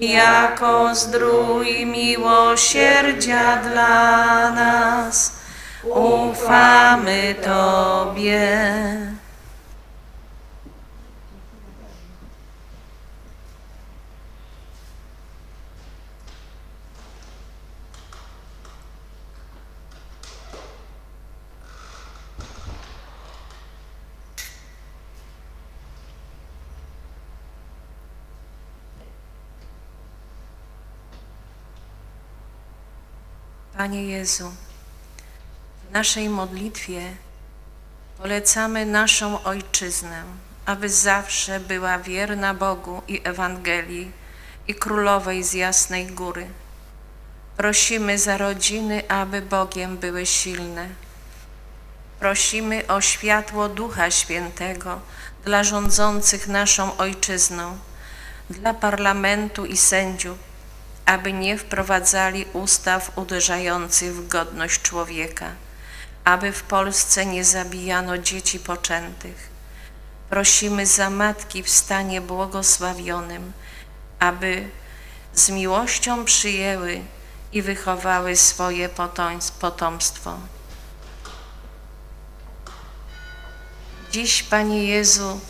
jako zdrój miłosierdzia dla nas, ufamy Tobie. Panie Jezu, w naszej modlitwie polecamy naszą Ojczyznę, aby zawsze była wierna Bogu i Ewangelii i Królowej z Jasnej Góry. Prosimy za rodziny, aby Bogiem były silne. Prosimy o światło Ducha Świętego dla rządzących naszą Ojczyzną, dla parlamentu i sędziów, aby nie wprowadzali ustaw uderzających w godność człowieka, aby w Polsce nie zabijano dzieci poczętych. Prosimy za matki w stanie błogosławionym, aby z miłością przyjęły i wychowały swoje potoms- potomstwo. Dziś, Panie Jezu,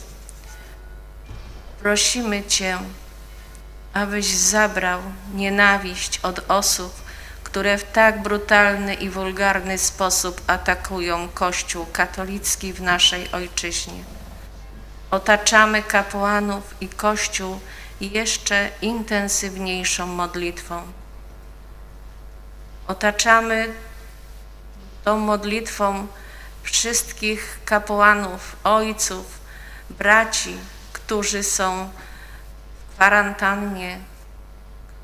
prosimy Cię, abyś zabrał nienawiść od osób, które w tak brutalny i wulgarny sposób atakują Kościół katolicki w naszej ojczyźnie. Otaczamy kapłanów i Kościół jeszcze intensywniejszą modlitwą. Otaczamy tą modlitwą wszystkich kapłanów, ojców, braci, którzy są kwarantannie,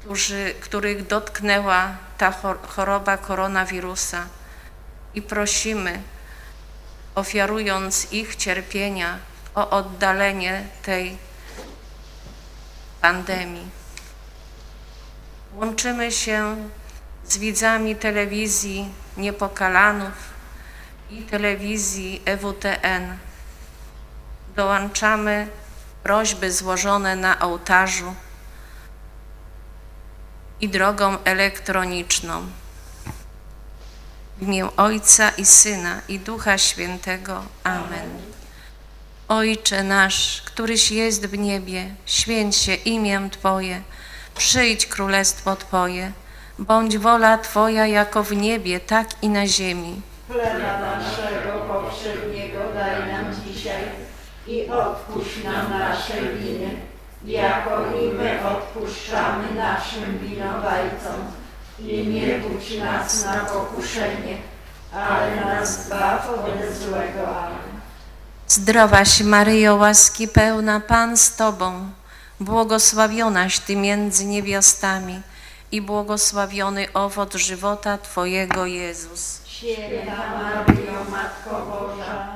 którzy, których dotknęła ta chor- choroba koronawirusa i prosimy, ofiarując ich cierpienia, o oddalenie tej pandemii. Łączymy się z widzami telewizji Niepokalanów i telewizji EWTN. Dołączamy prośby złożone na ołtarzu i drogą elektroniczną. W imię Ojca i Syna i Ducha Świętego. Amen. Ojcze nasz, któryś jest w niebie, święć się imię Twoje, przyjdź królestwo Twoje, bądź wola Twoja jako w niebie, tak i na ziemi. Chleba naszego powszedniego daj nam dzisiaj i odpuść nam nasze winy, jako i my odpuszczamy naszym winowajcom. I nie budź nas na pokuszenie, ale nas zbaw ode złego. Amen. Zdrowaś Maryjo, łaski pełna, Pan z Tobą, błogosławionaś Ty między niewiastami i błogosławiony owoc żywota Twojego Jezus. Święta Maryjo, Matko Boża,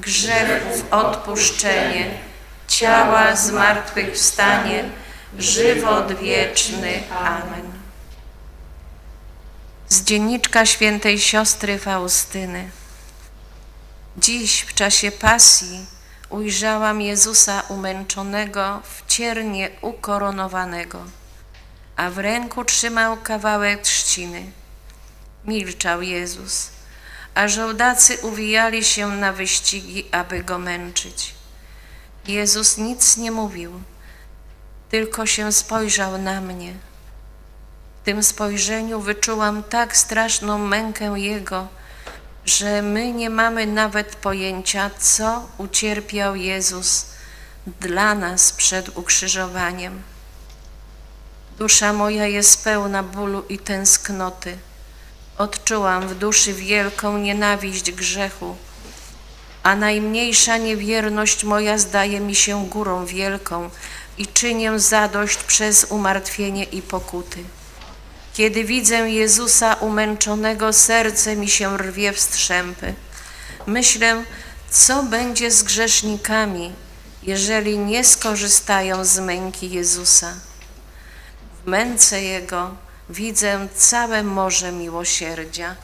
grzechów odpuszczenie, ciała zmartwychwstanie, żywot wieczny. Amen. Z dzienniczka świętej siostry Faustyny. Dziś w czasie pasji ujrzałam Jezusa umęczonego w ciernie ukoronowanego, a w ręku trzymał kawałek trzciny. Milczał Jezus, a żołdacy uwijali się na wyścigi, aby go męczyć. Jezus nic nie mówił, tylko się spojrzał na mnie. W tym spojrzeniu wyczułam tak straszną mękę Jego, że my nie mamy nawet pojęcia, co ucierpiał Jezus dla nas przed ukrzyżowaniem. Dusza moja jest pełna bólu i tęsknoty. Odczułam w duszy wielką nienawiść grzechu, a najmniejsza niewierność moja zdaje mi się górą wielką i czynię zadość przez umartwienie i pokuty. Kiedy widzę Jezusa umęczonego, serce mi się rwie w strzępy. Myślę, co będzie z grzesznikami, jeżeli nie skorzystają z męki Jezusa. W męce Jego widzę całe morze miłosierdzia.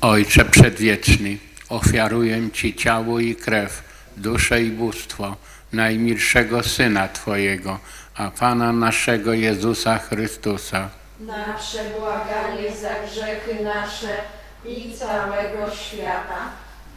Ojcze Przedwieczny, ofiaruję Ci ciało i krew, duszę i bóstwo najmilszego Syna Twojego, a Pana naszego Jezusa Chrystusa, Na przebłaganie za grzechy nasze i całego świata.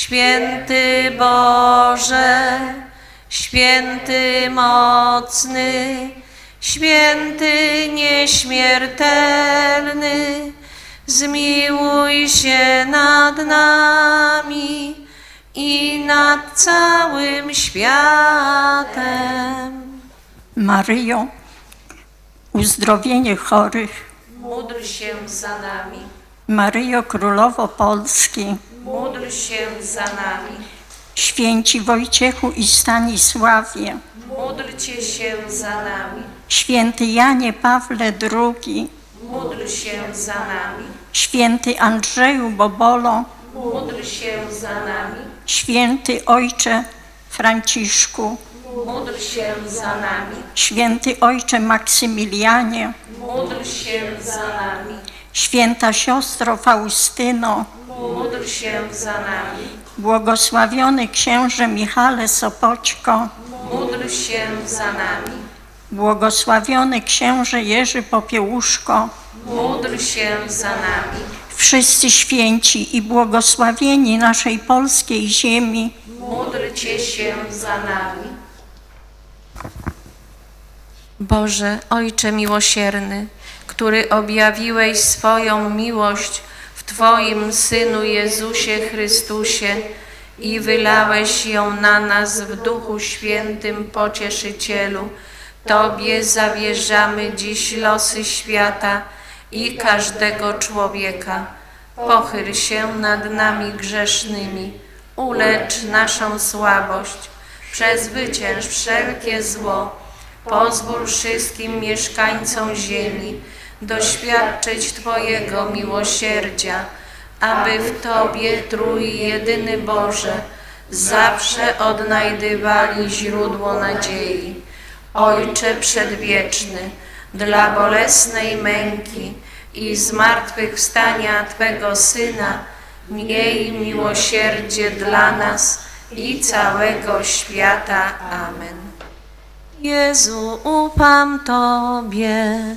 Święty Boże, święty mocny, święty nieśmiertelny, zmiłuj się nad nami i nad całym światem. Maryjo, uzdrowienie chorych, Módl się za nami, Maryjo Królowo Polski, módl się za nami, święci Wojciechu i Stanisławie, módlcie się za nami, święty Janie Pawle II, módl się za nami, święty Andrzeju Bobolo, módl się za nami, święty Ojcze Franciszku, módl się za nami, święty Ojcze Maksymilianie, módl się za nami, święta siostro Faustyno, módl się za nami, błogosławiony księże Michale Sopoćko, módl się za nami, błogosławiony księże Jerzy Popiełuszko, módl się za nami, wszyscy święci i błogosławieni naszej polskiej ziemi, módlcie się za nami. Boże, Ojcze miłosierny, który objawiłeś swoją miłość Twoim Synu Jezusie Chrystusie i wylałeś ją na nas w Duchu Świętym Pocieszycielu, Tobie zawierzamy dziś losy świata i każdego człowieka. Pochyl się nad nami grzesznymi, ulecz naszą słabość, przezwycięż wszelkie zło, pozwól wszystkim mieszkańcom ziemi doświadczyć Twojego miłosierdzia, aby w Tobie, Trój jedyny Boże, zawsze odnajdywali źródło nadziei. Ojcze Przedwieczny, dla bolesnej męki i zmartwychwstania Twego Syna, miej miłosierdzie dla nas i całego świata. Amen. Jezu, ufam Tobie,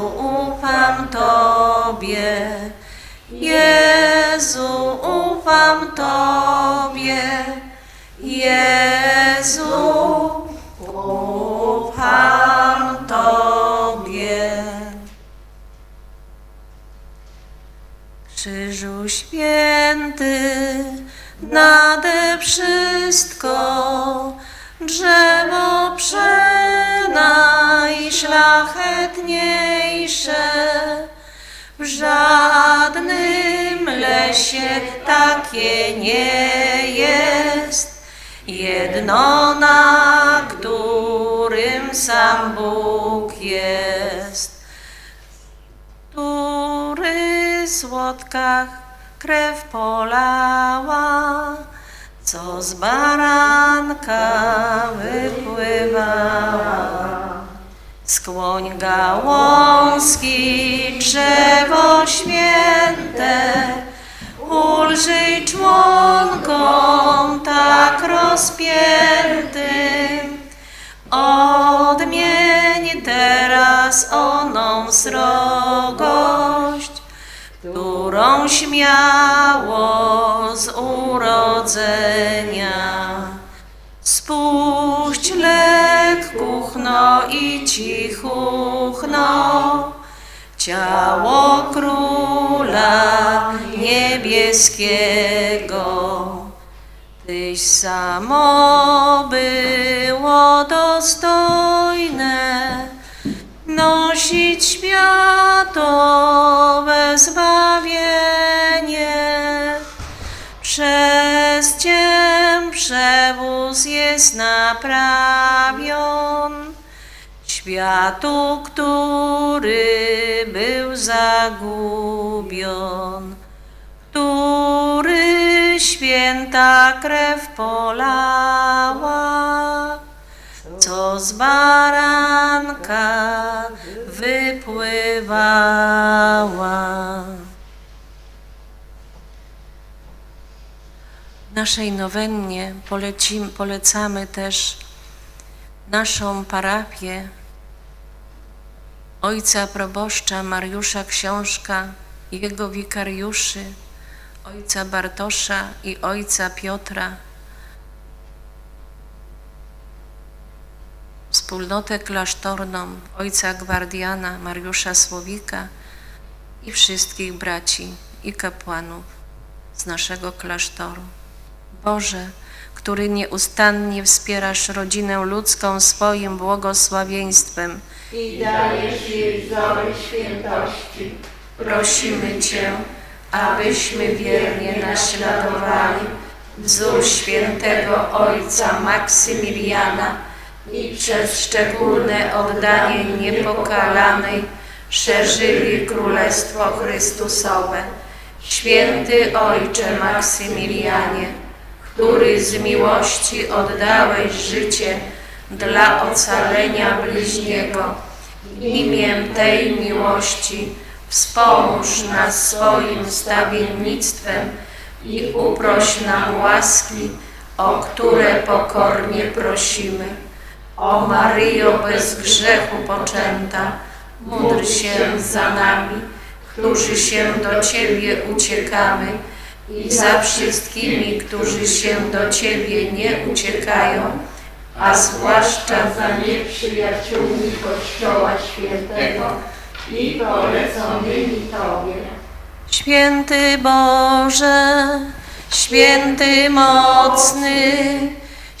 ufam Tobie, Jezu, ufam Tobie, Jezu, ufam Tobie. Krzyżu święty, nade wszystko, drzewo przenajszlachetniejsze, w żadnym lesie takie nie jest, jedno na którym sam Bóg jest. Który słodkach krew polała, co z baranka wypływała. Skłoń gałązki, drzewo święte, ulżyj członkom tak rozpiętym, odmień teraz o srogość, którą śmiało z urodzenia. Spuść lekkuchno i cichuchno, ciało króla niebieskiego. Tyś samo było dostojne nosić światowe zbawienie. Przez Cię przewóz jest naprawion. Światu, który był zagubion, który święta krew polała, co z baranka wypływała. Naszej nowennie polecim, polecamy też naszą parafię ojca proboszcza Mariusza Książka jego wikariuszy, ojca Bartosza i ojca Piotra, wspólnotę klasztorną ojca Gwardiana Mariusza Słowika i wszystkich braci i kapłanów z naszego klasztoru. Boże, który nieustannie wspierasz rodzinę ludzką swoim błogosławieństwem, i dajesz jej wzory świętości. prosimy Cię, abyśmy wiernie naśladowali wzór świętego Ojca Maksymiliana i przez szczególne oddanie niepokalanej szerzyli Królestwo Chrystusowe. Święty Ojcze Maksymilianie, który z miłości oddałeś życie dla ocalenia bliźniego, imię tej miłości wspomóż nas swoim stawiennictwem i uproś nam łaski, o które pokornie prosimy. O Maryjo bez grzechu poczęta, módl się za nami, którzy się do Ciebie uciekamy i za wszystkimi, którzy się do Ciebie nie uciekają, a zwłaszcza za nieprzyjaciółmi Kościoła Świętego i poleconymi Tobie. Święty Boże, święty mocny,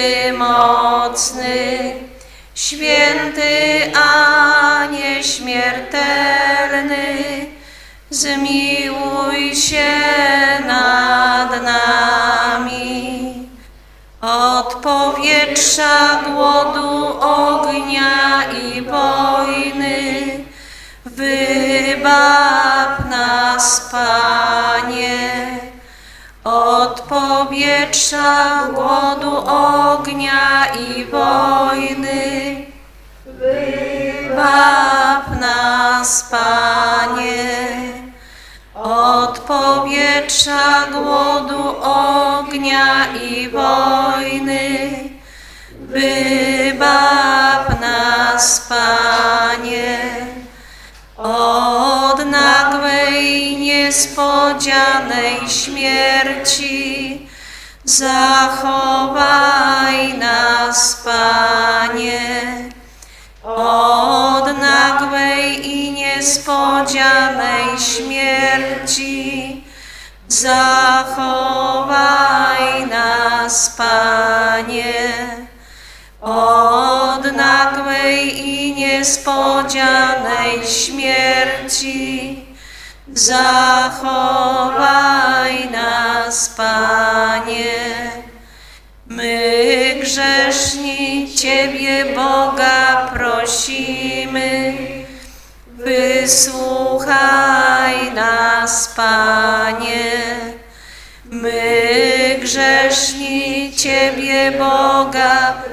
święty mocny, święty a nieśmiertelny, zmiłuj się nad nami. Od powietrza, głodu, ognia i wojny wybaw nas, Panie. Powietrza, głodu, ognia i wojny wybaw nas, Panie. Od powietrza, głodu, ognia i wojny wybaw nas, Panie. Od nagłej, niespodzianej śmierci zachowaj nas, Panie. Od nagłej i niespodzianej śmierci zachowaj nas, Panie. Od nagłej i niespodzianej śmierci zachowaj nas, Panie.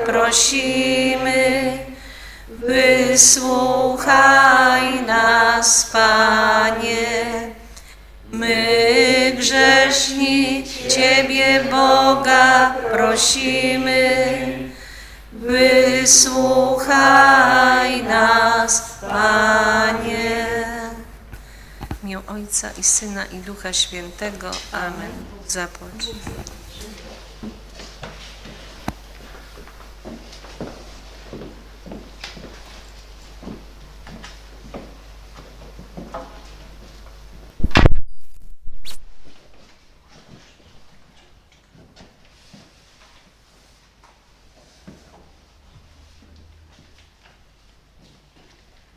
Prosimy. Wysłuchaj nas, Panie. My grzeszni Ciebie, Boga, prosimy. Wysłuchaj nas, Panie. W imię Ojca i Syna i Ducha Świętego. Amen. Zapłacz.